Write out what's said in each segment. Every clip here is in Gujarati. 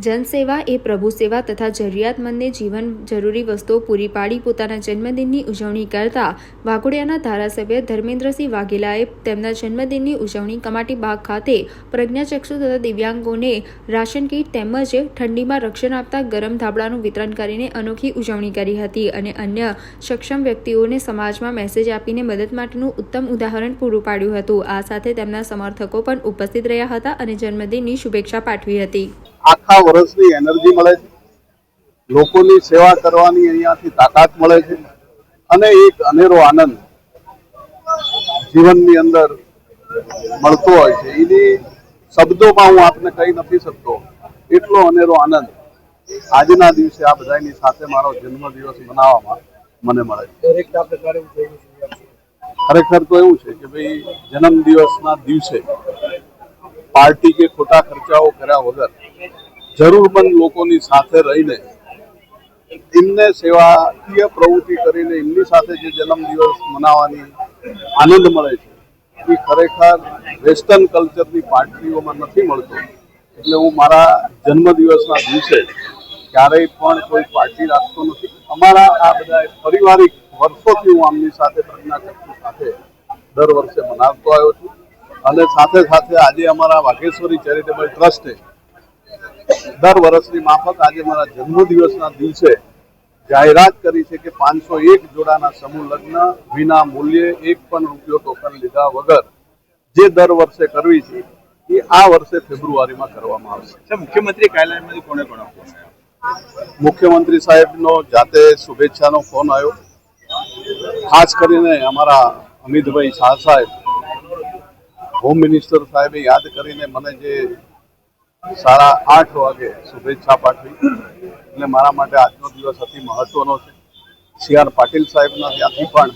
જનસેવા એ પ્રભુ સેવા તથા જરૂરિયાતમંદને જીવન જરૂરી વસ્તુઓ પૂરી પાડી પોતાના જન્મદિનની ઉજવણી કરતા વાઘોડિયાના ધારાસભ્ય ધર્મેન્દ્રસિંહ વાઘેલાએ તેમના જન્મદિનની ઉજવણી કમાટી બાગ ખાતે પ્રજ્ઞાચક્ષુ તથા દિવ્યાંગોને રાશન કીટ તેમજ ઠંડીમાં રક્ષણ આપતા ગરમ ધાબળાનું વિતરણ કરીને અનોખી ઉજવણી કરી હતી અને અન્ય સક્ષમ વ્યક્તિઓને સમાજમાં મેસેજ આપીને મદદ માટેનું ઉત્તમ ઉદાહરણ પૂરું પાડ્યું હતું. આ સાથે તેમના સમર્થકો પણ ઉપસ્થિત રહ્યા હતા અને જન્મદિનની શુભેચ્છા પાઠવી હતી. આખા વર્ષની એનર્જી મળે છે. લોકોની સેવા કરવાની અહીંયાથી તાકાત મળે છે. અને એક અનેરો આનંદ જીવનની અંદર મળતો હોય છે. એની શબ્દોમાં હું આપને કહી નથી શકતો. એટલો અનેરો આનંદ આજના દિવસે આ બધાની સાથે મારો જન્મદિવસ મનાવવામાં મને મળે છે. ખરેખર તો એવું છે કે ભાઈ જન્મદિવસના દિવસે પાર્ટી કે ખોટા ખર્ચાઓ કર્યા વગર જરૂરમંદ લોકોની સાથે રહીને એમને સેવાકીય પ્રવૃત્તિ કરીને એમની સાથે જે જન્મદિવસ મનાવવાની આનંદ મળે છે, એ ખરેખર વેસ્ટર્ન કલ્ચરની પાર્ટીઓમાં નથી મળતો. એટલે હું મારા જન્મદિવસના દિવસે ક્યારેય પણ કોઈ પાર્ટી રાખતો નથી. અમારા આ બધા પારિવારિક વર્ષોથી હું આમની સાથે પ્રજ્ઞાચક્ષુ સાથે દર વર્ષે મનાવતો આવ્યો છું. અને સાથે સાથે આજે અમારા વાઘેશ્વરી ચેરિટેબલ ટ્રસ્ટે દર વર્ષની માફક આજે મારા જન્મદિવસના દિવસે જાહેરાત કરી છે કે પાંચસો એક જોડાના સમૂહ લગ્ન વિના મૂલ્યે એક પણ રૂપિયો ટોકન લીધા વગર જે દર વર્ષે કરવી છે એ આ વર્ષે ફેબ્રુઆરીમાં કરવામાં આવશે. મુખ્યમંત્રી કાર્યાલયમાંથી કોને કોને મુખ્યમંત્રી સાહેબનો જાતે શુભેચ્છાનો ફોન આવ્યો. ખાસ કરીને અમારા અમિતભાઈ શાહ સાહેબ હોમ મિનિસ્ટર સાહેબે યાદ કરીને મને જે સાડા આઠ વાગે શુભેચ્છા પાઠવી. એટલે મારા માટે આજનો દિવસ અતિ મહત્વનો છે. સી આર પાટીલ સાહેબના ત્યાંથી પણ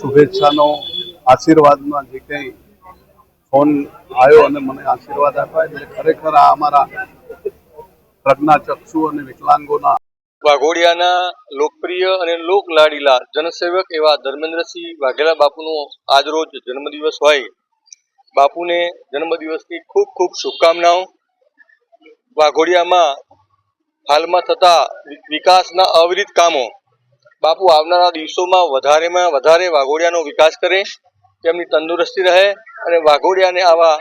શુભેચ્છાનો આશીર્વાદમાં જે કંઈ ફોન આવ્યો અને મને આશીર્વાદ આપ્યા એટલે ખરેખર આ અમારા પ્રજ્ઞાચક્ષુ અને વિકલાંગોના વાઘોડિયાના લોકપ્રિય અને લોકલાડીલા જનસેવક એવા ધર્મેન્દ્રસિંહ વાઘેલા બાપુનો આજરોજ જન્મદિવસ હોય. બાપુને જન્મદિવસની ખૂબ ખૂબ શુભકામનાઓ. વાઘોડિયામાં હાલમાં થતા વિકાસના અવિરિત કામો. બાપુ, આવનારા દિવસોમાં વધારેમાં વધારે વાઘોડિયાનો વિકાસ કરે, તેમની તંદુરસ્તી રહે અને વાઘોડિયાને આવા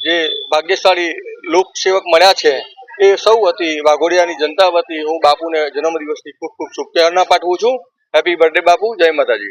જે ભાગ્યશાળી લોકસેવક મળ્યા છે, એ સૌ હતી વાઘોડિયાની જનતા વતી હું બાપુને જન્મદિવસની ખૂબ ખૂબ શુભકામના પાઠવું છું. હેપી બર્થડે બાપુ, જય માતાજી.